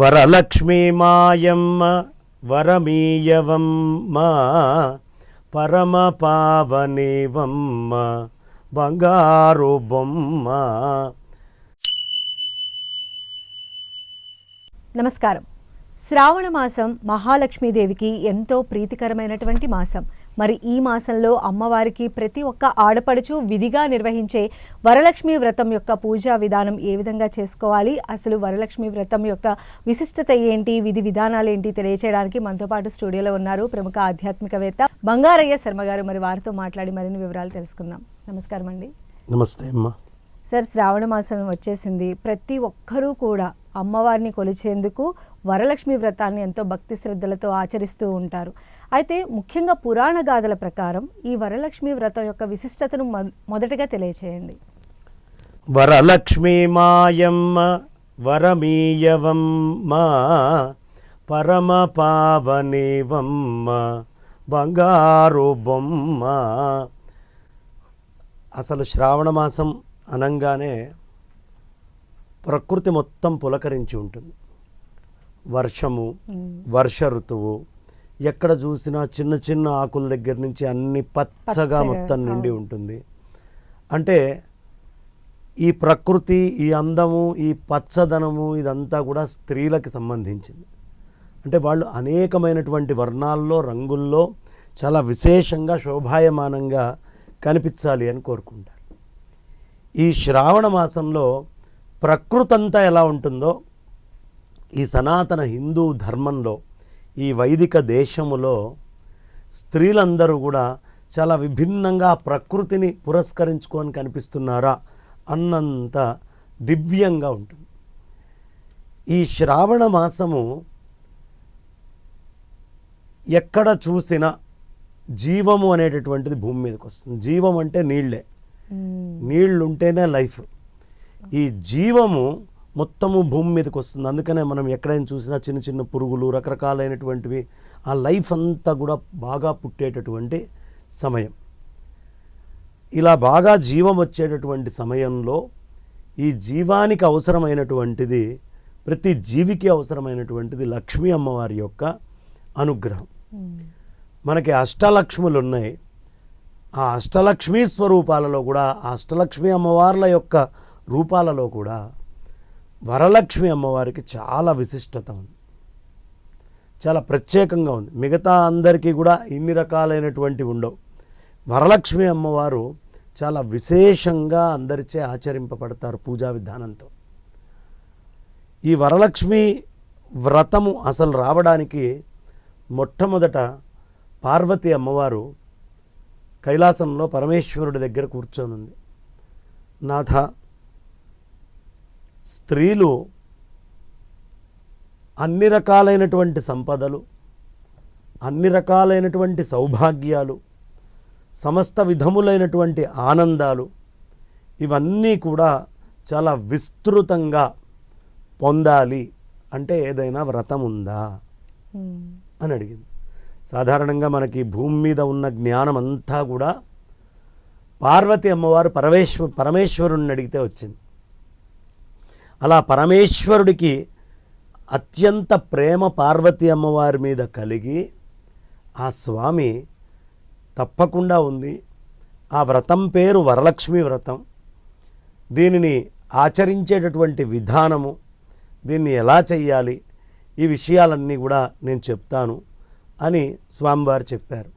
వరలక్ష్మీ మాయమ్మ వరమీయవమ్మ పరమ పావనేవమ్మ బంగారు బొమ్మ నమస్కారం. శ్రావణ మాసం మహాలక్ష్మీదేవికి ఎంతో ప్రీతికరమైనటువంటి మాసం. మరి ఈ మాసంలో అమ్మవారికి ప్రతి ఒక్క ఆడపడుచు విధిగా నిర్వహించే వరలక్ష్మి వ్రతం యొక్క పూజా విధానం ఏ విధంగా చేసుకోవాలి? అసలు వరలక్ష్మి వ్రతం యొక్క విశిష్టత ఏంటి? విధి విధానాలు ఏంటి? తెలియచేయడానికి మనతో పాటు స్టూడియోలో ఉన్నారు ప్రముఖ ఆధ్యాత్మికవేత్త బంగారయ్య శర్మ గారు. మరి వారితో మాట్లాడి మరిన్ని వివరాలు తెలుసుకుందాం. నమస్కారం అండి నమస్తే అమ్మ. సార్ శ్రావణ మాసం వచ్చేసింది. ప్రతి ఒక్కరూ కూడా అమ్మవారిని కొలిచేందుకు వరలక్ష్మి వ్రతాన్ని ఎంతో భక్తి శ్రద్ధలతో ఆచరిస్తూ ఉంటారు. అయితే ముఖ్యంగా పురాణ గాథల ప్రకారం ఈ వరలక్ష్మి వ్రతం యొక్క విశిష్టతను మొ- మొదటగా తెలియచేయండి. వరలక్ష్మీ మాయమ్మ వరమీయవమ్మ పరమ పావనివమ్మ బంగారు బొమ్మ. అసలు శ్రావణ మాసం అనంగానే ప్రకృతి మొత్తం పులకరించి ఉంటుంది. వర్షము వర్ష ఋతువు ఎక్కడ చూసినా చిన్న చిన్న ఆకుల దగ్గర నుంచి అన్ని పచ్చగా మొత్తం నిండి. ఉంటుంది. అంటే ఈ ప్రకృతి ఈ అందము ఈ పచ్చదనము ఇదంతా కూడా స్త్రీలకు సంబంధించింది. అంటే వాళ్ళు అనేకమైనటువంటి వర్ణాల్లో రంగుల్లో చాలా విశేషంగా శోభాయమానంగా కనిపించాలి అని కోరుకుంటారు. ఈ శ్రావణ మాసంలో ప్రకృతి అంతా ఎలా ఉంటుందో ఈ సనాతన హిందూ ధర్మంలో ఈ వైదిక దేశములో స్త్రీలందరూ కూడా చాలా విభిన్నంగా ప్రకృతిని పురస్కరించుకొని కనిపిస్తున్నారా అన్నంత దివ్యంగా ఉంటుంది. ఈ శ్రావణ మాసము ఎక్కడ చూసినా జీవము అనేటటువంటిది భూమి మీదకి వస్తుంది. జీవం అంటే నీళ్ళే. నీళ్ళు ఉంటేనే లైఫ్. ఈ జీవము మొత్తము భూమి మీదకి వస్తుంది. అందుకనే మనం ఎక్కడైనా చూసినా చిన్న చిన్న పురుగులు రకరకాలైనటువంటివి ఆ లైఫ్ అంతా కూడా బాగా పుట్టేటటువంటి సమయం. ఇలా బాగా జీవం వచ్చేటటువంటి సమయంలో ఈ జీవానికి అవసరమైనటువంటిది ప్రతి జీవికి అవసరమైనటువంటిది లక్ష్మీ అమ్మవారి యొక్క అనుగ్రహం. మనకి అష్టలక్ష్ములు ఉన్నాయి. ఆ అష్టలక్ష్మీ స్వరూపాలలో కూడా ఆ అష్టలక్ష్మి అమ్మవార్ల యొక్క రూపాలలో కూడా వరలక్ష్మి అమ్మవారికి చాలా విశిష్టత ఉంది. చాలా ప్రత్యేకంగా ఉంది. మిగతా అందరికీ కూడా ఇన్ని రకాలైనటువంటి ఉండవు. వరలక్ష్మి అమ్మవారు చాలా విశేషంగా అందరిచే ఆచరింపబడతారు పూజా విధానంతో. ఈ వరలక్ష్మి వ్రతము అసలు రావడానికి మొట్టమొదట పార్వతి అమ్మవారు కైలాసంలో పరమేశ్వరుడి దగ్గర కూర్చొని ఉంది నాథ స్త్రీలు అన్ని రకాలైనటువంటి సంపదలు అన్ని రకాలైనటువంటి సౌభాగ్యాలు సమస్త విధములైనటువంటి ఆనందాలు ఇవన్నీ కూడా చాలా విస్తృతంగా పొందాలి. అంటే ఏదైనా వ్రతం ఉందా? అని అడిగింది. సాధారణంగా మనకి భూమి మీద ఉన్న జ్ఞానం అంతా కూడా పార్వతి అమ్మవారు పరమేశ్వ పరమేశ్వరుణ్ణి అడిగితే వచ్చింది. అలా పరమేశ్వరుడికి అత్యంత ప్రేమ పార్వతి అమ్మవారి మీద కలిగి ఆ స్వామి తప్పకుండా ఉంది. ఆ వ్రతం పేరు వరలక్ష్మి వ్రతం. దీనిని ఆచరించేటటువంటి విధానము దీన్ని ఎలా చెయ్యాలి ఈ విషయాలన్నీ కూడా నేను చెప్తాను అని స్వామివారు చెప్పారు.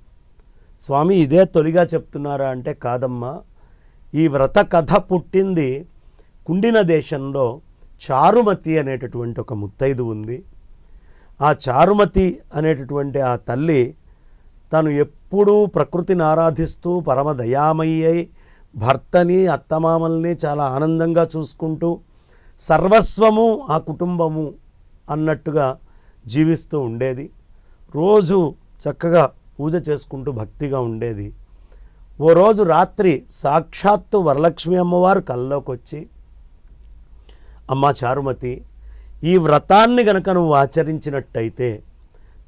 స్వామి ఇదే తొలిగా చెప్తున్నారా అంటే కాదమ్మా. ఈ వ్రత కథ పుట్టింది కుండిన దేశంలో చారుమతి అనేటటువంటి ఒక ముత్తైదు ఉంది. ఆ చారుమతి అనేటటువంటి ఆ తల్లి తను ఎప్పుడూ ప్రకృతిని ఆరాధిస్తూ పరమ దయామయ్యి అయి భర్తని అత్తమామల్ని చాలా ఆనందంగా చూసుకుంటూ సర్వస్వము ఆ కుటుంబము అన్నట్టుగా జీవిస్తూ ఉండేది. రోజు చక్కగా పూజ చేసుకుంటూ భక్తిగా ఉండేది. ఓ రోజు రాత్రి సాక్షాత్తు వరలక్ష్మి అమ్మవారు కల్లోకి వచ్చి అమ్మ చారుమతి ఈ వ్రతాన్ని గనక నువ్వు ఆచరించినట్టయితే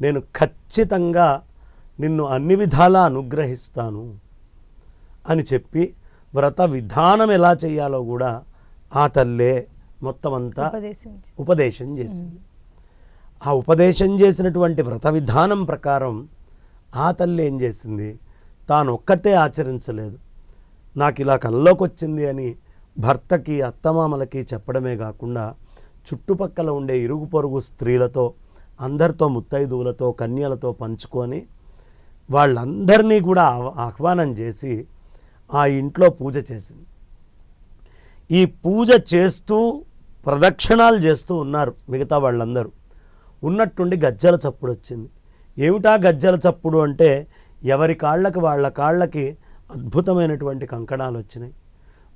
నేను ఖచ్చితంగా నిన్ను అన్ని విధాలా అనుగ్రహిస్తాను అని చెప్పి వ్రత విధానం ఎలా చేయాలో కూడా ఆ తల్లే మొత్తం అంతా ఉపదేశం చేసింది. ఆ ఉపదేశం చేసినటువంటి వ్రత విధానం ప్రకారం ఆ తల్లి ఏం చేసింది? తాను ఒక్కటే ఆచరించలేదు. నాకు ఇలా కల్లోకి వచ్చింది అని భర్తకి అత్తమామలకి చెప్పడమే కాకుండా చుట్టుపక్కల ఉండే ఇరుగు పొరుగు స్త్రీలతో అందరితో ముత్తైదువులతో కన్యలతో పంచుకొని వాళ్ళందరినీ కూడా ఆహ్వానం చేసి ఆ ఇంట్లో పూజ చేసింది. ఈ పూజ చేస్తూ ప్రదక్షిణాలు చేస్తూ ఉన్నారు మిగతా వాళ్ళందరూ. ఉన్నట్టుండి గజ్జల చప్పుడు వచ్చింది. ఏమిటా గజ్జల చప్పుడు అంటే ఎవరి కాళ్ళకి వాళ్ళ కాళ్ళకి అద్భుతమైనటువంటి కంకణాలు వచ్చినాయి.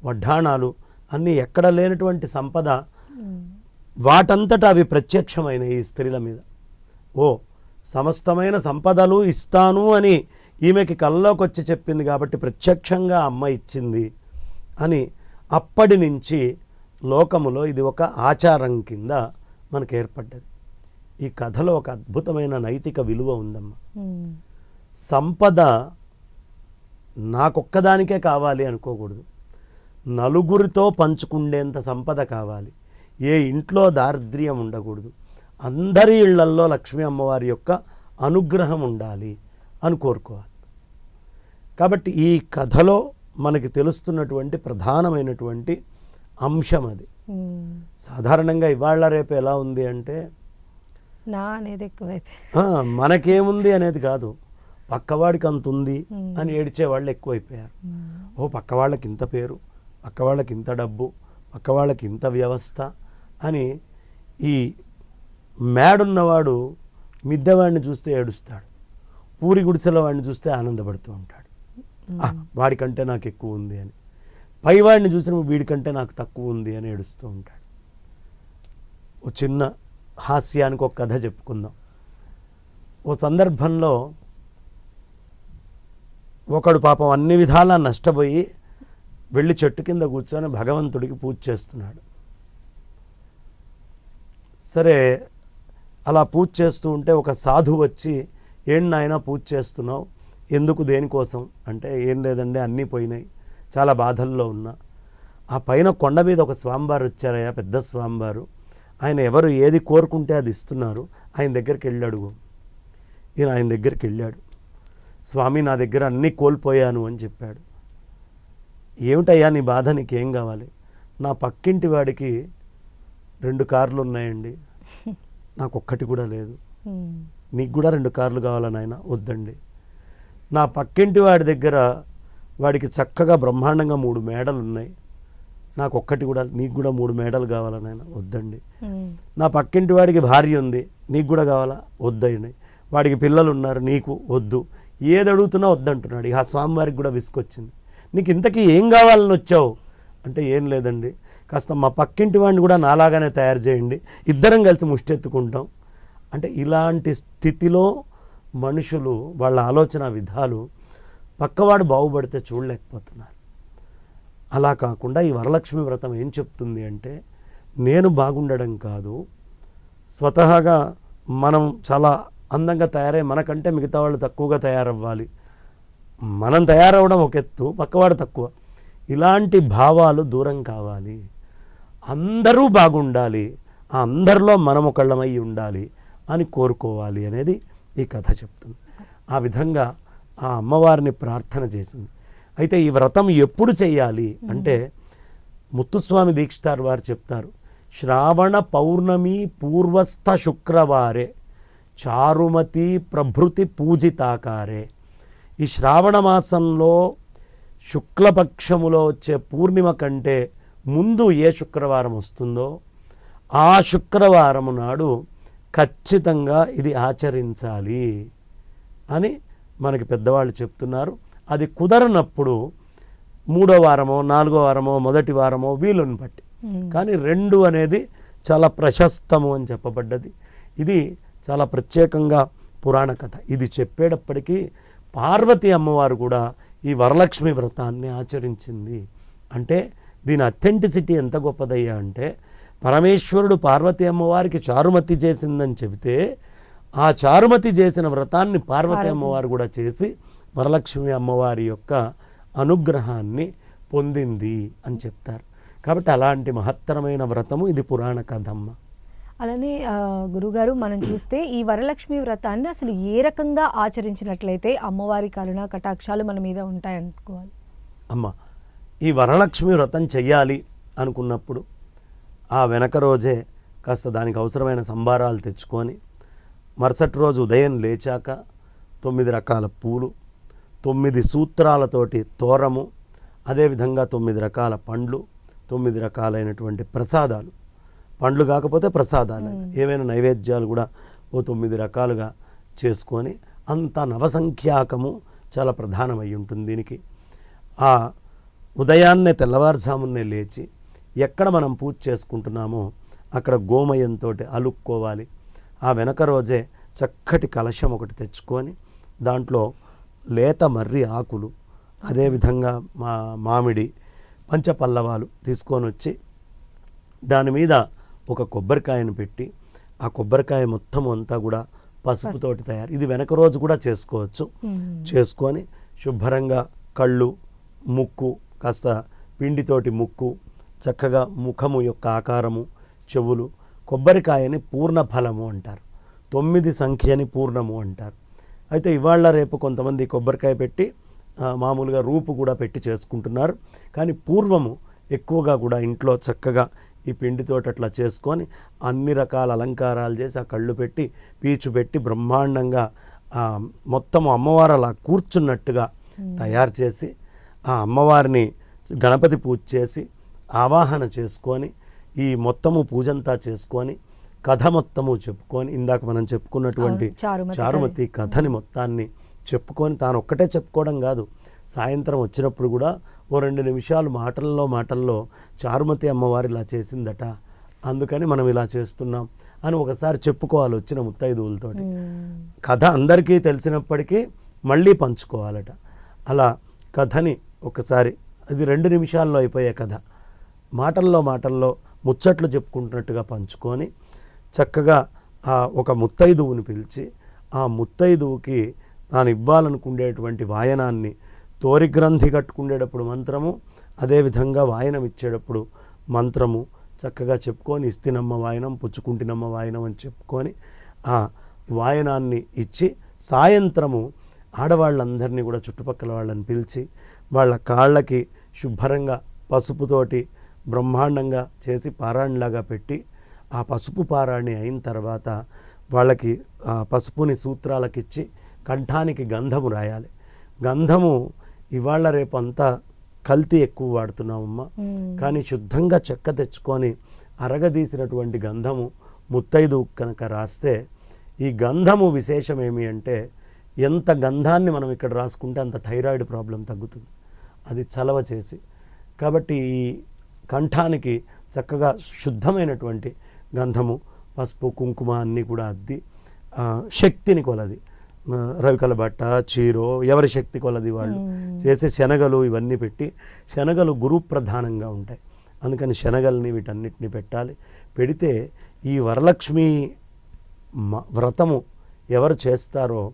వడ్డాణాలు అన్నీ ఎక్కడ లేనటువంటి సంపద వాటంతటా అవి ప్రత్యక్షమైన ఈ స్త్రీల మీద. ఓ సమస్తమైన సంపదలు ఇస్తాను అని ఈమెకి కల్లోకి వచ్చి చెప్పింది కాబట్టి ప్రత్యక్షంగా అమ్మ ఇచ్చింది అని అప్పటి నుంచి లోకములో ఇది ఒక ఆచారం కింద మనకు ఏర్పడ్డది ఈ కథలో ఒక అద్భుతమైన నైతిక విలువ ఉందమ్మా. సంపద నాకొక్కదానికే కావాలి అనుకోకూడదు. నలుగురితో పంచుకుండేంత సంపద కావాలి. ఏ ఇంట్లో దారిద్ర్యం ఉండకూడదు. అందరి ఇళ్ళల్లో లక్ష్మీ అమ్మవారి యొక్క అనుగ్రహం ఉండాలి అని కోరుకోవాలి. కాబట్టి ఈ కథలో మనకి తెలుస్తున్నటువంటి ప్రధానమైనటువంటి అంశం అది. సాధారణంగా ఇవాళ రేపు ఎలా ఉంది అంటే నా అనేది ఎక్కువైపోయింది. ఆ, మనకేముంది అనేది కాదు. పక్కవాడికి అంత ఉంది అని ఏడ్చే వాళ్ళు ఎక్కువైపోయారు ఓ పక్క వాళ్ళకి ఇంత పేరు. పక్క వాళ్ళకి ఇంత డబ్బు పక్క వాళ్ళకి ఇంత వ్యవస్థ అని ఈ మేడున్నవాడు మిద్దెవాడిని చూస్తే ఏడుస్తాడు. పూరి గుడిసెల వాడిని చూస్తే ఆనందపడుతూ ఉంటాడు. "ఆ, వాడికంటే నాకు ఎక్కువ ఉంది అని. పైవాడిని చూసిన వీడికంటే నాకు తక్కువ ఉంది అని ఏడుస్తూ ఉంటాడు. ఓ చిన్న హాస్యానికి ఒక కథ చెప్పుకుందాం. ఓ సందర్భంలో ఒకడు పాపం అన్ని విధాలా నష్టపోయి వెళ్ళి చెట్టు కింద కూర్చొని భగవంతుడికి పూజ చేస్తున్నాడు. సరే అలా పూజ చేస్తూ ఉంటే ఒక సాధు వచ్చి ఏం నాయనా పూజ చేస్తున్నావు? ఎందుకు దేనికోసం? అంటే ఏం లేదండి అన్నీ పోయినాయి. చాలా బాధల్లో ఉన్నా. ఆ పైన కొండ మీద ఒక స్వామివారు వచ్చారయ్యా పెద్ద స్వామివారు. ఆయన ఎవరు ఏది కోరుకుంటే అది ఇస్తున్నారు. ఆయన దగ్గరికి వెళ్ళాడు ఈయన ఆయన దగ్గరికి వెళ్ళాడు. స్వామి నా దగ్గర అన్నీ కోల్పోయాను అని చెప్పాడు. ఏమిటయ్యా నీ బాధ? నీకేం కావాలి? నా పక్కింటి వాడికి రెండు కార్లు ఉన్నాయండి. నాకు ఒక్కటి కూడా లేదు. నీకు కూడా రెండు కార్లు కావాలని ఆయన వద్దండి. నా పక్కింటి వాడి దగ్గర వాడికి చక్కగా బ్రహ్మాండంగా మూడు మేడలు ఉన్నాయి నాకు ఒక్కటి కూడా నీకు కూడా మూడు మేడలు కావాలని ఆయన వద్దండి. నా పక్కింటి వాడికి భార్య ఉంది. నీకు కూడా కావాలా? వద్దండి. వాడికి పిల్లలు ఉన్నారు. నీకు వద్దు. ఏది అడుగుతున్నా వద్దంటున్నాడు. ఇక ఆ స్వామివారికి కూడా విసుకొచ్చింది నీకు ఇంతకీ ఏం కావాలని వచ్చావు? అంటే ఏం లేదండి. కాస్త మా పక్కింటి వాడిని కూడా నాలాగానే తయారు చేయండి. ఇద్దరం కలిసి ముష్టెత్తుకుంటాం. అంటే ఇలాంటి స్థితిలో మనుషులు వాళ్ళ ఆలోచన విధాలు పక్కవాడు బాగుపడితే చూడలేకపోతున్నారు. అలా కాకుండా ఈ వరలక్ష్మి వ్రతం ఏం చెప్తుంది అంటే నేను బాగుండడం కాదు స్వతహాగా మనం చాలా అందంగా తయారై మనకంటే మిగతా వాళ్ళు తక్కువగా తయారవ్వాలి. మనం తయారవడం ఒక ఎత్తు పక్కవాడు తక్కువ. ఇలాంటి భావాలు దూరం కావాలి. అందరూ బాగుండాలి. అందరిలో మనం ఒకళ్ళమై ఉండాలి అని కోరుకోవాలి అనేది ఈ కథ చెప్తుంది. ఆ విధంగా ఆ అమ్మవారిని ప్రార్థన చేసింది. అయితే ఈ వ్రతం ఎప్పుడు చేయాలి అంటే ముత్తుస్వామి దీక్షితార్ వారు చెప్తారు. శ్రావణ పౌర్ణమి పూర్వస్థ శుక్రవారే చారుమతి ప్రభృతి పూజితాకారే. ఈ శ్రావణ మాసంలో శుక్లపక్షములో వచ్చే పూర్ణిమ కంటే ముందు ఏ శుక్రవారం వస్తుందో ఆ శుక్రవారము నాడు ఖచ్చితంగా ఇది ఆచరించాలి అని మనకి పెద్దవాళ్ళు చెప్తున్నారు. అది కుదరనప్పుడు మూడో వారమో నాలుగో వారమో మొదటి వారమో వీలుని బట్టి. కానీ రెండు అనేది చాలా ప్రశస్తము అని చెప్పబడ్డది. ఇది చాలా ప్రత్యేకంగా పురాణ కథ. ఇది చెప్పేటప్పటికీ పార్వతి అమ్మవారు కూడా ఈ వరలక్ష్మి వ్రతాన్ని ఆచరించింది. అంటే దీని అథెంటిసిటీ ఎంత గొప్పదయ్యా అంటే పరమేశ్వరుడు పార్వతి అమ్మవారికి చారుమతి చేసిందని చెబితే ఆ చారుమతి చేసిన వ్రతాన్ని పార్వతి అమ్మవారు కూడా చేసి వరలక్ష్మి అమ్మవారి యొక్క అనుగ్రహాన్ని పొందింది అని చెప్తారు. కాబట్టి అలాంటి మహత్తరమైన వ్రతము ఇది పురాణ కథమ్మ. అలానే గురుగారు మనం చూస్తే ఈ వరలక్ష్మి వ్రతాన్ని అసలు ఏ రకంగా ఆచరించినట్లయితే అమ్మవారి కరుణ కటాక్షాలు మన మీద ఉంటాయనుకోవాలి. అమ్మ ఈ వరలక్ష్మి వ్రతం చెయ్యాలి అనుకున్నప్పుడు ఆ వెనక రోజే కాస్త దానికి అవసరమైన సంభారాలు తెచ్చుకొని మరుసటి రోజు ఉదయం లేచాక తొమ్మిది రకాల పూలు తొమ్మిది సూత్రాలతోటి తోరము అదేవిధంగా తొమ్మిది రకాల పండ్లు తొమ్మిది రకాలైనటువంటి ప్రసాదాలు పండ్లు కాకపోతే ప్రసాదాలు. ఏవైనా నైవేద్యాలు కూడా ఓ తొమ్మిది రకాలుగా చేసుకొని అంత నవసంఖ్యాకము చాలా ప్రధానమై ఉంటుంది దీనికి. ఆ ఉదయాన్నే తెల్లవారుజామున్నే లేచి ఎక్కడ మనం పూజ చేసుకుంటున్నామో అక్కడ గోమయంతో అలుక్కోవాలి. ఆ వెనక రోజే చక్కటి కలశం ఒకటి తెచ్చుకొని దాంట్లో లేత మర్రి ఆకులు అదేవిధంగా మా మామిడి పంచపల్లవాలు తీసుకొని వచ్చి దాని మీద ఒక కొబ్బరికాయను పెట్టి ఆ కొబ్బరికాయ మొత్తం అంతా కూడా పసుపుతోటి తయారు. ఇది వెనక రోజు కూడా చేసుకోవచ్చు. చేసుకొని శుభ్రంగా కళ్ళు ముక్కు కాస్త పిండితోటి ముక్కు చక్కగా ముఖము యొక్క ఆకారము చెవులు కొబ్బరికాయని పూర్ణ ఫలము అంటారు. తొమ్మిది సంఖ్యని పూర్ణము అంటారు. అయితే ఇవాళ రేపు కొంతమంది కొబ్బరికాయ పెట్టి మామూలుగా రూపు కూడా పెట్టి చేసుకుంటున్నారు. కానీ పూర్వము ఎక్కువగా కూడా ఇంట్లో చక్కగా ఈ పిండితోటి అట్లా చేసుకొని అన్ని రకాల అలంకారాలు చేసి ఆ కళ్ళు పెట్టి పీచు పెట్టి బ్రహ్మాండంగా మొత్తం అమ్మవారు అలా కూర్చున్నట్టుగా తయారు చేసి ఆ అమ్మవారిని గణపతి పూజ చేసి ఆవాహన చేసుకొని ఈ మొత్తము పూజంతా చేసుకొని కథ మొత్తము చెప్పుకొని ఇందాక మనం చెప్పుకున్నటువంటి చారుమతి కథని. మొత్తాన్ని చెప్పుకొని తాను ఒక్కటే చెప్పుకోవడం కాదు సాయంత్రం వచ్చినప్పుడు కూడా ఓ రెండు నిమిషాలు మాటల్లో మాటల్లో చారుమతి అమ్మవారు ఇలా చేసిందట. అందుకని మనం ఇలా చేస్తున్నాం అని ఒకసారి చెప్పుకోవాలి వచ్చిన ముత్తైదువులతోటి. కథ అందరికీ తెలిసినప్పటికీ మళ్ళీ పంచుకోవాలట. అలా కథని ఒకసారి అది రెండు నిమిషాల్లో అయిపోయే కథ. మాటల్లో మాటల్లో ముచ్చట్లు చెప్పుకుంటున్నట్టుగా పంచుకొని చక్కగా ఆ ఒక ముత్తైదువుని పిలిచి ఆ ముత్తైదువుకి తాను ఇవ్వాలనుకునేటువంటి వాయనాన్ని తోరి గ్రంథి కట్టుకుండేటప్పుడు మంత్రము అదేవిధంగా వాయనం ఇచ్చేటప్పుడు మంత్రము చక్కగా చెప్పుకొని ఇస్తినమ్మ వాయనం పుచ్చుకుంటినమ్మ వాయనం అని చెప్పుకొని ఆ వాయనాన్ని ఇచ్చి సాయంత్రము ఆడవాళ్ళందరినీ కూడా చుట్టుపక్కల వాళ్ళని పిలిచి వాళ్ళ కాళ్ళకి శుభ్రంగా పసుపుతోటి బ్రహ్మాండంగా చేసి పారాణిలాగా పెట్టి ఆ పసుపు పారాణి అయిన తర్వాత వాళ్ళకి ఆ పసుపుని సూత్రాలకిచ్చి కంఠానికి గంధము రాయాలి. గంధము ఇవాళ రేపు అంతా కల్తీ ఎక్కువ వాడుతున్నామమ్మా కానీ శుద్ధంగా చెక్క తెచ్చుకొని అరగదీసినటువంటి గంధము ముత్తైదు కనుక రాస్తే ఈ గంధము విశేషం ఏమి అంటే ఎంత గంధాన్ని మనం ఇక్కడ రాసుకుంటే అంత థైరాయిడ్ ప్రాబ్లం తగ్గుతుంది. అది చలవ చేసి. కాబట్టి ఈ కంఠానికి చక్కగా శుద్ధమైనటువంటి గంధము పసుపు కుంకుమ అన్నీ కూడా అద్ది శక్తిని కొలది. రవికల బట్ట చీరో ఎవరి శక్తి కొలది వాళ్ళు చేసే శనగలు ఇవన్నీ పెట్టి శనగలు గురు ప్రధానంగా ఉంటాయి. అందుకని శనగల్ని వీటన్నిటిని పెట్టాలి. పెడితే ఈ వరలక్ష్మి వ్రతము ఎవరు చేస్తారో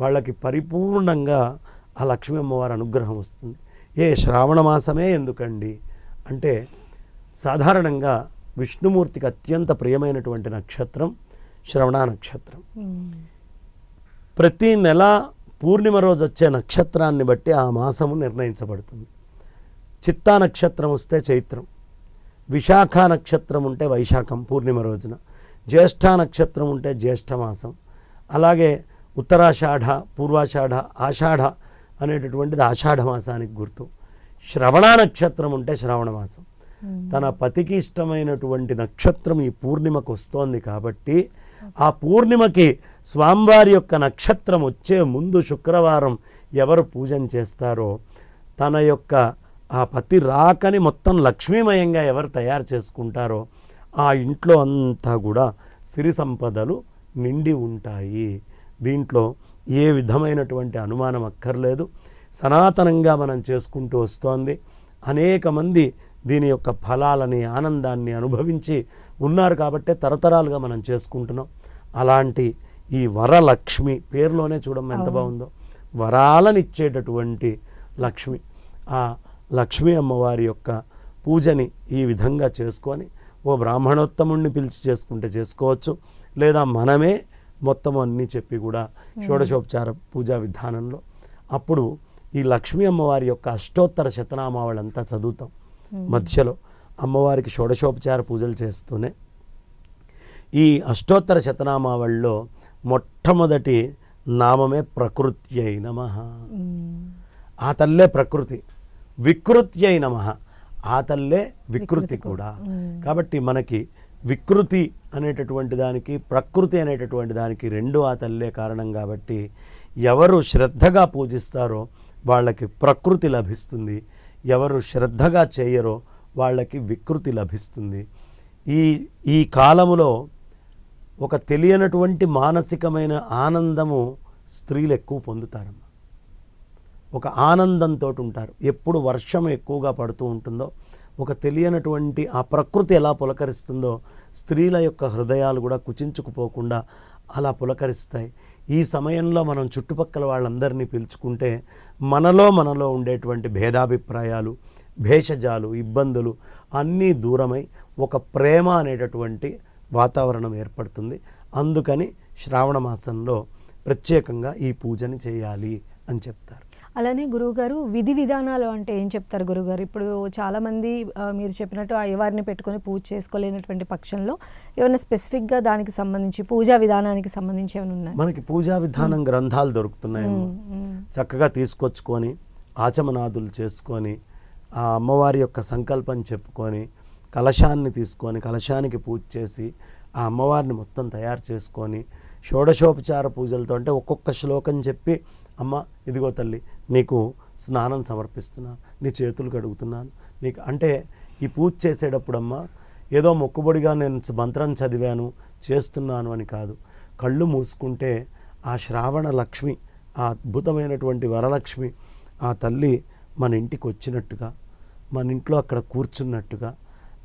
వాళ్ళకి పరిపూర్ణంగా ఆ లక్ష్మీ అమ్మవారి అనుగ్రహం వస్తుంది. ఏ శ్రావణ మాసమే ఎందుకండి? అంటే సాధారణంగా విష్ణుమూర్తికి అత్యంత ప్రియమైనటువంటి నక్షత్రం శ్రవణ నక్షత్రం. ప్రతి నెల పూర్ణిమ రోజు వచ్చే నక్షత్రాన్ని బట్టి ఆ మాసము నిర్ణయించబడుతుంది. చిత్తా నక్షత్రం వస్తే చైత్రం విశాఖ నక్షత్రం ఉంటే వైశాఖం పూర్ణిమ రోజున జ్యేష్ఠ నక్షత్రం ఉంటే జ్యేష్ఠ మాసం అలాగే ఉత్తరాషాఢ పూర్వాషాఢ ఆషాఢ అనేటటువంటిది ఆషాఢ మాసానికి గుర్తు. శ్రవణ నక్షత్రం ఉంటే శ్రావణ మాసం. తన పతికి ఇష్టమైనటువంటి నక్షత్రం ఈ పూర్ణిమకు వస్తోంది కాబట్టి ఆ పూర్ణిమకి స్వామివారి యొక్క నక్షత్రం వచ్చే ముందు శుక్రవారం ఎవరు పూజన చేస్తారో తన యొక్క ఆ పతి రాకని మొత్తం లక్ష్మీమయంగా ఎవరు తయారు చేసుకుంటారో ఆ ఇంట్లో అంతా కూడా సిరి సంపదలు నిండి ఉంటాయి. దీంట్లో ఏ విధమైనటువంటి అనుమానం అక్కర్లేదు. సనాతనంగా మనం చేసుకుంటూ వస్తోంది. అనేక మంది దీని యొక్క ఫలాలని ఆనందాన్ని అనుభవించి ఉన్నారు కాబట్టే తరతరాలుగా మనం చేసుకుంటున్నాం. అలాంటి ఈ వరలక్ష్మి పేరులోనే చూడమ్మా ఎంత బాగుందో. వరాలనిచ్చేటటువంటి లక్ష్మి. ఆ లక్ష్మీ అమ్మవారి యొక్క పూజని ఈ విధంగా చేసుకొని ఓ బ్రాహ్మణోత్తముణ్ణి పిలిచి చేసుకుంటే చేసుకోవచ్చు. లేదా మనమే మొత్తం అన్నీ చెప్పి కూడా షోడశోపచార పూజా విధానంలో. అప్పుడు ఈ లక్ష్మీ అమ్మవారి యొక్క అష్టోత్తర శతనామావళంతా చదువుతాం. మధ్యలో అమ్మవారికి షోడశోపచార పూజలు చేస్తూనే ఈ అష్టోత్తర శతనామావళిలో మొట్టమొదటి నామమే ప్రకృత్యై నమ. ఆ తల్లే ప్రకృతి వికృత్యై నమ. ఆ తల్లే వికృతి కూడా. కాబట్టి మనకి వికృతి అనేటటువంటి దానికి ప్రకృతి అనేటటువంటి దానికి రెండు ఆ తల్లే కారణం కాబట్టి ఎవరు శ్రద్ధగా పూజిస్తారో వాళ్ళకి ప్రకృతి లభిస్తుంది. ఎవరు శ్రద్ధగా చేయరో వాళ్ళకి వికృతి లభిస్తుంది. ఈ ఈ కాలములో ఒక తెలియనటువంటి మానసికమైన ఆనందము స్త్రీలు ఎక్కువ పొందుతారమ్మ. ఒక ఆనందంతో ఉంటారు. ఎప్పుడు వర్షం ఎక్కువగా పడుతూ ఉంటుందో ఒక తెలియనటువంటి ఆ ప్రకృతి ఎలా పులకరిస్తుందో స్త్రీల యొక్క హృదయాలు కూడా కుచించుకుపోకుండా అలా పులకరిస్తాయి. ఈ సమయంలో మనం చుట్టుపక్కల వాళ్ళందరినీ పిలుచుకుంటే మనలో మనలో ఉండేటువంటి భేదాభిప్రాయాలు భేషజాలు ఇబ్బందులు అన్నీ దూరమై ఒక ప్రేమ అనేటటువంటి వాతావరణం ఏర్పడుతుంది. అందుకని శ్రావణ మాసంలో ప్రత్యేకంగా ఈ పూజని చేయాలి అని చెప్తారు. అలానే గురువుగారు విధి విధానాలు అంటే ఏం చెప్తారు గురువుగారు? ఇప్పుడు చాలామంది మీరు చెప్పినట్టు అయ్యవారిని పెట్టుకొని పూజ చేసుకోలేనటువంటి పక్షంలో ఏమైనా స్పెసిఫిక్గా దానికి సంబంధించి పూజా విధానానికి సంబంధించి ఏమైనా ఉన్నాయి? మనకి పూజా విధానం గ్రంథాలు దొరుకుతున్నాయమ్మా. చక్కగా తీసుకొచ్చుకొని ఆచమనాదులు చేసుకొని ఆ అమ్మవారి యొక్క సంకల్పం చెప్పుకొని కలశాన్ని తీసుకొని కలశానికి పూజ చేసి ఆ అమ్మవారిని మొత్తం తయారు చేసుకొని షోడశోపచార పూజలతో అంటే ఒక్కొక్క శ్లోకం చెప్పి అమ్మ ఇదిగో తల్లి నీకు స్నానం సమర్పిస్తున్నాను నీ చేతులు కడుగుతున్నాను నీకు అంటే ఈ పూజ చేసేటప్పుడమ్మా ఏదో మొక్కుబడిగా నేను మంత్రం చదివాను చేస్తున్నాను అని కాదు. కళ్ళు మూసుకుంటే ఆ శ్రావణ లక్ష్మి ఆ అద్భుతమైనటువంటి వరలక్ష్మి ఆ తల్లి మన ఇంటికి వచ్చినట్టుగా మన ఇంట్లో అక్కడ కూర్చున్నట్టుగా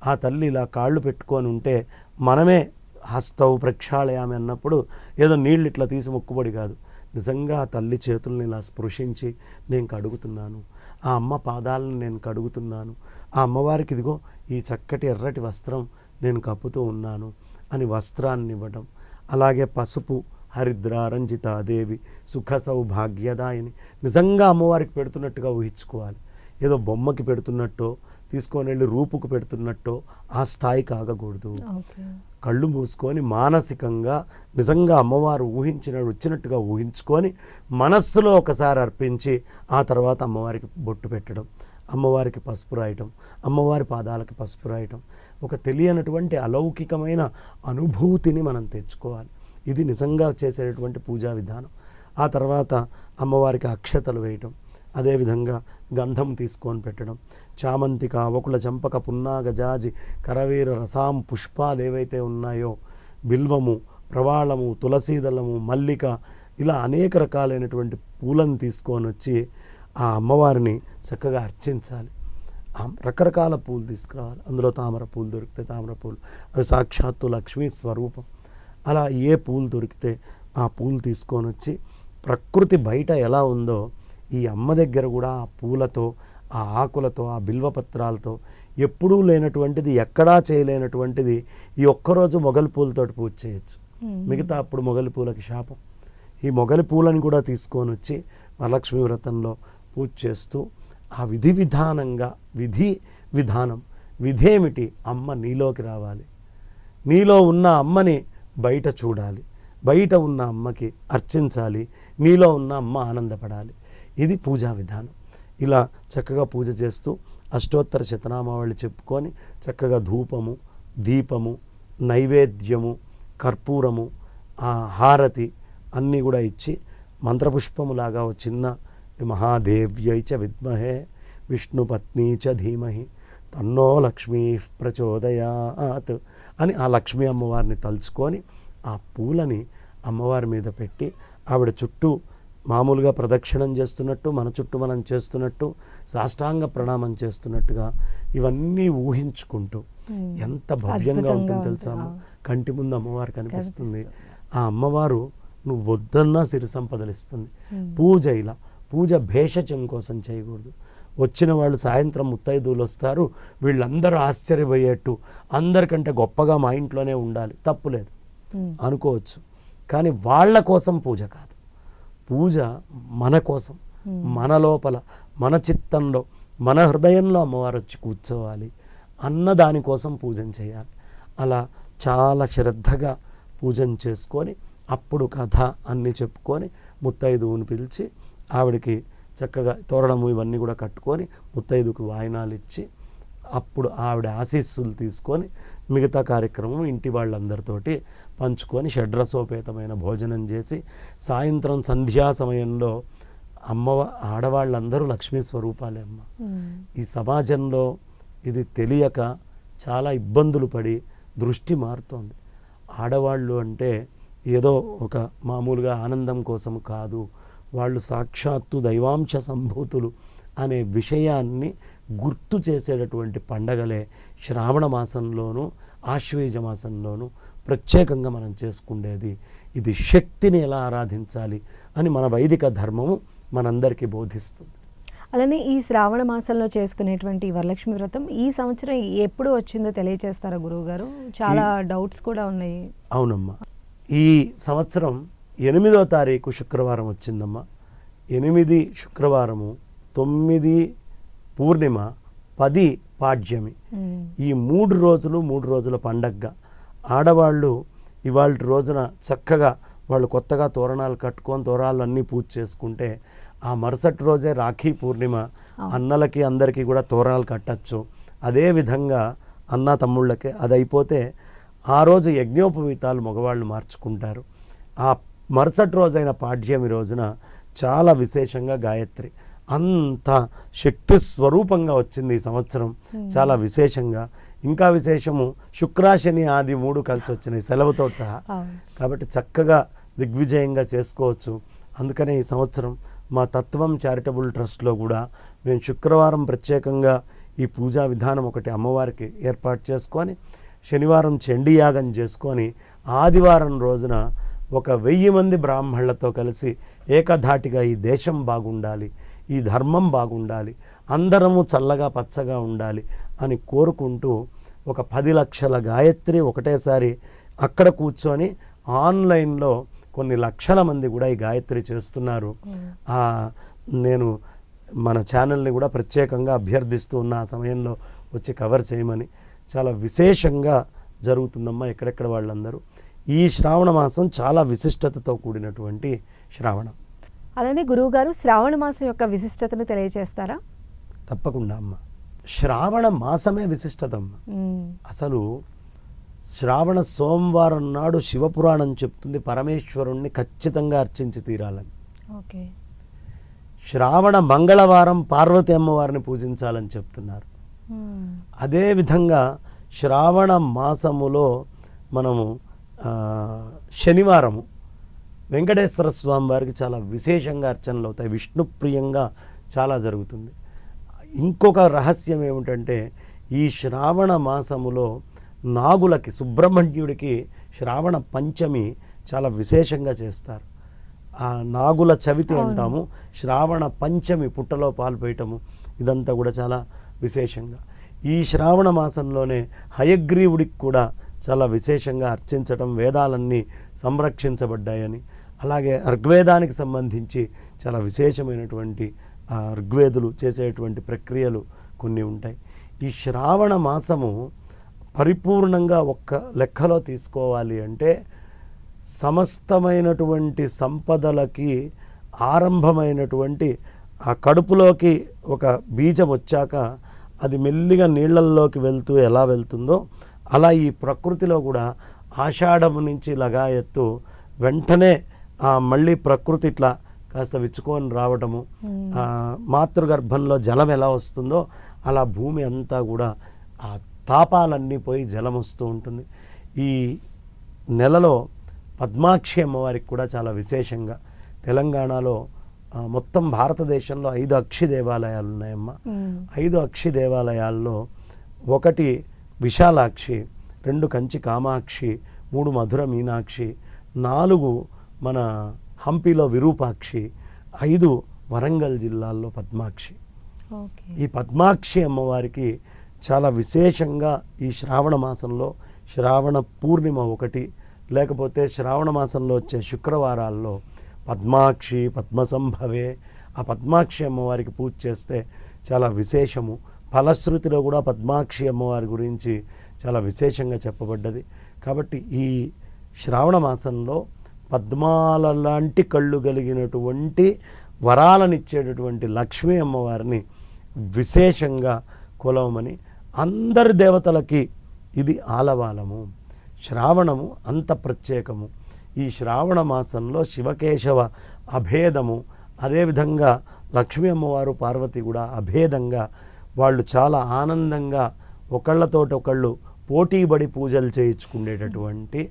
ఆ తల్లి ఇలా కాళ్ళు పెట్టుకొని ఉంటే మనమే హస్తవు ప్రక్షాళయామి అన్నప్పుడు ఏదో నీళ్ళు ఇట్లా తీసి మొక్కుబడి కాదు. నిజంగా ఆ తల్లి చేతుల్ని ఇలా స్పృశించి నేను కడుగుతున్నాను. ఆ అమ్మ పాదాలను నేను కడుగుతున్నాను. ఆ అమ్మవారికి ఇదిగో ఈ చక్కటి ఎర్రటి వస్త్రం నేను కప్పుతూ ఉన్నాను అని వస్త్రాన్ని ఇవ్వడం. అలాగే పసుపు హరిద్రారంజితాదేవి సుఖ సౌభాగ్యదాయని నిజంగా అమ్మవారికి పెడుతున్నట్టుగా ఊహించుకోవాలి. ఏదో బొమ్మకి పెడుతున్నట్టో తీసుకొని వెళ్ళి రూపుకు పెడుతున్నట్టో ఆ స్థాయి కాగకూడదు. కళ్ళు మూసుకొని మానసికంగా నిజంగా అమ్మవారు ఊహించిన వచ్చినట్టుగా ఊహించుకొని మనస్సులో ఒకసారి అర్పించి ఆ తర్వాత అమ్మవారికి బొట్టు పెట్టడం అమ్మవారికి పసుపు రాయటం అమ్మవారి పాదాలకి పసుపు రాయటం ఒక తెలియనటువంటి అలౌకికమైన అనుభూతిని మనం తెచ్చుకోవాలి. ఇది నిజంగా చేసేటటువంటి పూజా విధానం. ఆ తర్వాత అమ్మవారికి అక్షతలు వేయటం అదేవిధంగా గంధం తీసుకొని పెట్టడం. చామంతిక అవకుల చంపక పున్నాగ జాజి కరవీర రసాం పుష్పాలు ఏవైతే ఉన్నాయో బిల్వము ప్రవాళము తులసీదళము మల్లిక ఇలా అనేక రకాలైనటువంటి పూలను తీసుకొని వచ్చి ఆ అమ్మవారిని చక్కగా అర్చించాలి. ఆ రకరకాల పూలు తీసుకురావాలి. అందులో తామర పూలు దొరికితే తామర పూలు అవి సాక్షాత్తు లక్ష్మీ స్వరూపం. అలా ఏ పూలు దొరికితే ఆ పూలు తీసుకొని వచ్చి ప్రకృతి బయట ఎలా ఉందో ఈ అమ్మ దగ్గర కూడా ఆ పూలతో ఆ ఆకులతో ఆ బిల్వపత్రాలతో ఎప్పుడూ లేనటువంటిది ఎక్కడా చేయలేనటువంటిది ఈ ఒక్కరోజు మొగలి పూలతోటి పూజ చేయొచ్చు. మిగతా అప్పుడు మొగలి పూలకి శాపం. ఈ మొగలి పూలను కూడా తీసుకొని వచ్చి వరలక్ష్మి వ్రతంలో పూజ చేస్తూ ఆ విధి విధానంగా విధి విధానం విధేమిటి అమ్మ నీలోకి రావాలి. నీలో ఉన్న అమ్మని బయట చూడాలి. బయట ఉన్న అమ్మకి అర్చించాలి. నీలో ఉన్న అమ్మ ఆనందపడాలి. ఇది పూజా విధానం. ఇలా చక్కగా పూజ చేస్తూ అష్టోత్తర శతనామావళి చెప్పుకొని చక్కగా ధూపము దీపము నైవేద్యము కర్పూరము ఆ హారతి అన్నీ కూడా ఇచ్చి మంత్రపుష్పములాగా ఓ చిన్న మహాదేవ్యై చ విద్మహే విష్ణుపత్ని చ ధీమహి తన్నో లక్ష్మీ ప్రచోదయాత్ అని ఆ లక్ష్మీ అమ్మవారిని తలుచుకొని ఆ పూలని అమ్మవారి మీద పెట్టి ఆవిడ చుట్టూ మామూలుగా ప్రదక్షిణం చేస్తున్నట్టు మన చుట్టూ మనం చేస్తున్నట్టు సాష్టాంగ ప్రణామం చేస్తున్నట్టుగా ఇవన్నీ ఊహించుకుంటూ ఎంత భవ్యంగా ఉంటుంది తెలుసా. కంటి ముందు అమ్మవారు కనిపిస్తుంది. ఆ అమ్మవారు నువ్వు వద్దన్నా సిరి సంపదలు ఇస్తుంది పూజ ఇలా పూజ భేషజం కోసం చేయకూడదు. వచ్చిన వాళ్ళు సాయంత్రం ముత్తైదువులు వస్తారు వీళ్ళందరూ ఆశ్చర్యపోయేట్టు అందరికంటే గొప్పగా మా ఇంట్లోనే ఉండాలి. తప్పులేదు అనుకోవచ్చు. కానీ వాళ్ళ కోసం పూజ కాదు. పూజ మన కోసం మన లోపల మన చిత్తంలో మన హృదయంలో అమ్మవారు వచ్చి కూర్చోవాలి అన్న దానికోసం పూజన చేయాలి. అలా చాలా శ్రద్ధగా పూజన చేసుకొని అప్పుడు కథ అన్నీ చెప్పుకొని ముత్తైదువుని పిలిచి ఆవిడకి చక్కగా తోరణము ఇవన్నీ కూడా కట్టుకొని ముత్తైదుకు వాయినాలు ఇచ్చి అప్పుడు ఆవిడ ఆశీస్సులు తీసుకొని మిగతా కార్యక్రమం ఇంటి వాళ్ళందరితోటి పంచుకొని షడ్రసోపేతమైన భోజనం చేసి సాయంత్రం సంధ్యా సమయంలో అమ్మవ ఆడవాళ్ళందరూ లక్ష్మీ స్వరూపాలే అమ్మ. ఈ సమాజంలో ఇది తెలియక చాలా ఇబ్బందులు పడి దృష్టి మారుతోంది. ఆడవాళ్ళు అంటే ఏదో ఒక మామూలుగా ఆనందం కోసం కాదు వాళ్ళు సాక్షాత్తు దైవాంశ సంభూతులు అనే విషయాన్ని గుర్తు చేసేటటువంటి పండగలే శ్రావణ మాసంలోనూ ఆశ్వేజ మాసంలోనూ ప్రత్యేకంగా మనం చేసుకుండేది. ఇది శక్తిని ఎలా ఆరాధించాలి అని మన వైదిక ధర్మము మనందరికీ బోధిస్తుంది. అలానే ఈ శ్రావణ మాసంలో చేసుకునేటువంటి వరలక్ష్మి వ్రతం ఈ సంవత్సరం ఎప్పుడు వచ్చిందో తెలియజేస్తారా గురువు గారు చాలా డౌట్స్ కూడా ఉన్నాయి. అవునమ్మా. ఈ సంవత్సరం ఎనిమిదో తారీఖు శుక్రవారం వచ్చిందమ్మా. ఎనిమిది శుక్రవారము తొమ్మిది పూర్ణిమ పది పాడ్యమి. ఈ మూడు రోజులు మూడు రోజుల పండగగా. ఆడవాళ్ళు ఇవాళ రోజున చక్కగా వాళ్ళు కొత్తగా తోరణాలు కట్టుకొని తోరణాలు అన్నీ పూజ చేసుకుంటే ఆ మరుసటి రోజే రాఖీ పూర్ణిమ. అన్నలకి అందరికీ కూడా తోరణాలు కట్టచ్చు. అదే విధంగా అన్న తమ్ముళ్ళకి అది అయిపోతే ఆ రోజు యజ్ఞోపవీతాలు మగవాళ్ళు మార్చుకుంటారు. ఆ మరుసటి రోజైన పాడ్యమి రోజున చాలా విశేషంగా గాయత్రి. అంత శక్తి స్వరూపంగా వచ్చింది ఈ సంవత్సరం. చాలా విశేషంగా. ఇంకా విశేషము శుక్రాశని ఆది మూడు కలిసి వచ్చినాయి సెలవుతో సహా. కాబట్టి చక్కగా దిగ్విజయంగా చేసుకోవచ్చు. అందుకనే ఈ సంవత్సరం మా తత్వం చారిటబుల్ ట్రస్ట్లో కూడా మేము శుక్రవారం ప్రత్యేకంగా ఈ పూజా విధానం ఒకటి అమ్మవారికి ఏర్పాటు చేసుకొని శనివారం చండీ యాగం చేసుకొని ఆదివారం రోజున ఒక వెయ్యి మంది బ్రాహ్మణులతో కలిసి ఏకధాటిగా ఈ దేశం బాగుండాలి. ఈ ధర్మం బాగుండాలి అందరము చల్లగా పచ్చగా ఉండాలి అని కోరుకుంటూ ఒక పది లక్షల గాయత్రి ఒకటేసారి అక్కడ కూర్చొని ఆన్లైన్లో కొన్ని లక్షల మంది కూడా ఈ గాయత్రి చేస్తున్నారు. ఆ, నేను మన ఛానల్ని కూడా ప్రత్యేకంగా అభ్యర్థిస్తూ ఉన్న ఆ సమయంలో వచ్చి కవర్ చేయమని చాలా విశేషంగా జరుగుతుందమ్మా ఎక్కడెక్కడ వాళ్ళందరూ. ఈ శ్రావణ మాసం చాలా విశిష్టతతో కూడినటువంటి శ్రావణం. అలానే గురువు గారు శ్రావణ మాసం యొక్క విశిష్టతను తెలియజేస్తారా? తప్పకుండా అమ్మ. శ్రావణ మాసమే విశిష్టతమ్మ. ఉమ్, అసలు శ్రావణ సోమవారం నాడు శివపురాణం చెప్తుంది పరమేశ్వరుణ్ణి ఖచ్చితంగా అర్చించి తీరాలని. ఓకే. శ్రావణ మంగళవారం పార్వతి అమ్మవారిని పూజించాలని చెప్తున్నారు. అదేవిధంగా శ్రావణ మాసములో మనము శనివారము వెంకటేశ్వర స్వామి వారికి చాలా విశేషంగా అర్చనలు అవుతాయి. విష్ణుప్రియంగా చాలా జరుగుతుంది. ఇంకొక రహస్యం ఏమిటంటే ఈ శ్రావణ మాసములో నాగులకి సుబ్రహ్మణ్యుడికి శ్రావణ పంచమి చాలా విశేషంగా చేస్తారు. ఆ నాగుల చవితి అంటాము. శ్రావణ పంచమి పుట్టలో పాలు పోయటము ఇదంతా కూడా చాలా విశేషంగా. ఈ శ్రావణ మాసంలోనే హయగ్రీవుడికి కూడా చాలా విశేషంగా అర్చించటం వేదాలన్నీ సంరక్షించబడ్డాయని. అలాగే ఋగ్వేదానికి సంబంధించి చాలా విశేషమైనటువంటి ఋగ్వేదులు చేసేటువంటి ప్రక్రియలు కొన్ని ఉంటాయి. ఈ శ్రావణ మాసము పరిపూర్ణంగా ఒక్క లెక్కలో తీసుకోవాలి అంటే సమస్తమైనటువంటి సంపదలకి ఆరంభమైనటువంటి ఆ కడుపులోకి ఒక బీజం వచ్చాక అది మెల్లిగా నీళ్ళల్లోకి వెళ్తూ ఎలా వెళ్తుందో అలా ఈ ప్రకృతిలో కూడా ఆషాఢము నుంచి లగాయత్తు వెంటనే మళ్ళీ ప్రకృతి ఇట్లా కాస్త విచ్చుకొని రావటము మాతృగర్భంలో జలం ఎలా వస్తుందో అలా భూమి అంతా కూడా ఆ తాపాలన్నీ పోయి జలం వస్తూ ఉంటుంది. ఈ నెలలో పద్మాక్షి అమ్మవారికి కూడా చాలా విశేషంగా తెలంగాణలో మొత్తం భారతదేశంలో ఐదు అక్షి దేవాలయాలు ఉన్నాయమ్మా. ఐదు అక్షి దేవాలయాల్లో ఒకటి విశాలాక్షి రెండు కంచి కామాక్షి మూడు మధుర మీనాక్షి నాలుగు మన హంపీలో విరూపాక్షి ఐదు వరంగల్ జిల్లాల్లో పద్మాక్షి. ఈ పద్మాక్షి అమ్మవారికి చాలా విశేషంగా ఈ శ్రావణ మాసంలో శ్రావణ పూర్ణిమ ఒకటి లేకపోతే శ్రావణ మాసంలో వచ్చే శుక్రవారాల్లో పద్మాక్షి పద్మసంభవే ఆ పద్మాక్షి అమ్మవారికి పూజ చేస్తే చాలా విశేషము. ఫలశ్రుతిలో కూడా పద్మాక్షి అమ్మవారి గురించి చాలా విశేషంగా చెప్పబడ్డది. కాబట్టి ఈ శ్రావణ మాసంలో పద్మాల లాంటి కళ్ళు కలిగినటువంటి వరాలనిచ్చేటటువంటి లక్ష్మీ అమ్మవారిని విశేషంగా కొలవమని అందరి దేవతలకి ఇది ఆలవాలము. శ్రావణము అంత ప్రత్యేకము. ఈ శ్రావణ మాసంలో శివకేశవ అభేదము అదేవిధంగా లక్ష్మీ అమ్మవారు పార్వతి కూడా అభేదంగా వాళ్ళు చాలా ఆనందంగా ఒకళ్ళతోటి ఒకళ్ళు పోటీబడి పూజలు చేయించుకునేటటువంటి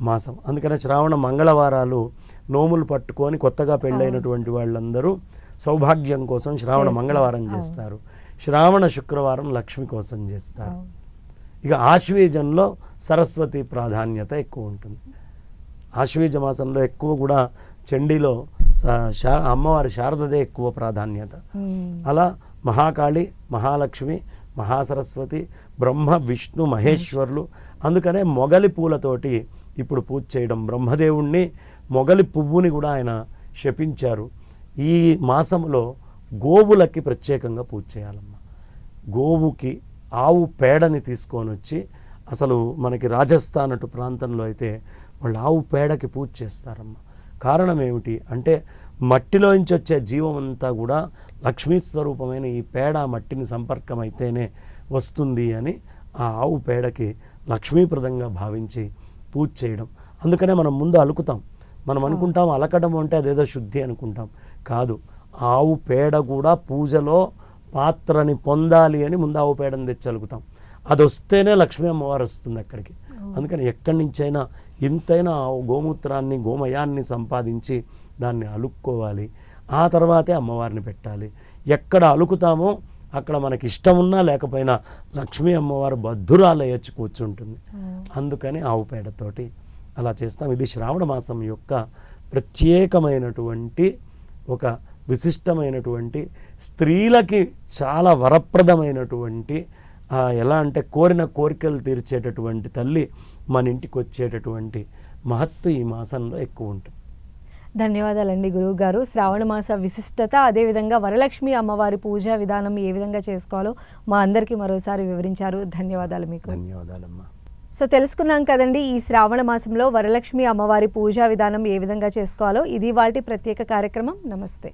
మాసం అందుకనే శ్రావణ మంగళవారాలు నోములు పట్టుకొని కొత్తగా పెళ్ళైనటువంటి వాళ్ళందరూ సౌభాగ్యం కోసం శ్రావణ. మంగళవారం. చేస్తారు శ్రావణ శుక్రవారం లక్ష్మి కోసం చేస్తారు. ఇక ఆశ్వీజంలో సరస్వతి ప్రాధాన్యత ఎక్కువ ఉంటుంది ఆశ్వీజ మాసంలో ఎక్కువ కూడా చండీలో అమ్మవారి శారదదే ఎక్కువ ప్రాధాన్యత. అలా మహాకాళి మహాలక్ష్మి మహాసరస్వతి బ్రహ్మ విష్ణు మహేశ్వర్లు అందుకనే మొగలి పూలతోటి ఇప్పుడు పూజ చేయడం బ్రహ్మదేవుణ్ణి మొగలి పువ్వుని కూడా ఆయన శపించారు. ఈ మాసంలో గోవులకి ప్రత్యేకంగా పూజ చేయాలమ్మా. గోవుకి ఆవు పేడని తీసుకొని వచ్చి అసలు మనకి రాజస్థాన్ అటు ప్రాంతంలో అయితే వాళ్ళు ఆవు పేడకి పూజ చేస్తారమ్మా. కారణం ఏమిటి? అంటే మట్టిలోంచి వచ్చే జీవం అంతా కూడా లక్ష్మీ స్వరూపమైన ఈ పేడ మట్టిని సంపర్కం అయితేనే వస్తుంది అని ఆ ఆవు పేడకి లక్ష్మీప్రదంగా భావించి పూజ చేయడం. అందుకనే మనం ముందు అలుకుతాం. మనం అనుకుంటాం అలకడం అంటే అదేదో శుద్ధి అనుకుంటాం. కాదు ఆవు పేడ కూడా పూజలో పాత్రని పొందాలి అని ముందు ఆవు పేడని తెచ్చి అలుకుతాం అది వస్తేనే లక్ష్మీ అమ్మవారు వస్తుంది అక్కడికి. అందుకని ఎక్కడి నుంచైనా ఇంతైనా గోమూత్రాన్ని గోమయాన్ని సంపాదించి దాన్ని అలుక్కోవాలి. ఆ తర్వాతే అమ్మవారిని పెట్టాలి. ఎక్కడ అలుకుతామో అక్కడ మనకి ఇష్టం ఉన్నా లేకపోయినా లక్ష్మీ అమ్మవారు బద్ధురాలయ్యొచ్చి కూర్చుంటుంది. అందుకని ఆవు పేడతోటి అలా చేస్తాం. ఇది శ్రావణ మాసం యొక్క ప్రత్యేకమైనటువంటి ఒక విశిష్టమైనటువంటి స్త్రీలకి చాలా వరప్రదమైనటువంటి ఎలా అంటే కోరిన కోరికలు తీర్చేటటువంటి తల్లి మన ఇంటికి వచ్చేటటువంటి మహత్తు ఈ మాసంలో ఎక్కువ ఉంటుంది. ధన్యవాదాలండి గురువు గారు శ్రావణ మాస విశిష్టత అదేవిధంగా వరలక్ష్మి అమ్మవారి పూజా విధానం ఏ విధంగా చేసుకోవాలో మా అందరికీ మరోసారి వివరించారు. ధన్యవాదాలు మీకు. ధన్యవాదాలమ్మా. సో తెలుసుకున్నాం కదండి ఈ శ్రావణ మాసంలో వరలక్ష్మి అమ్మవారి పూజా విధానం ఏ విధంగా చేసుకోవాలో. ఇది వాటి ప్రత్యేక కార్యక్రమం. నమస్తే.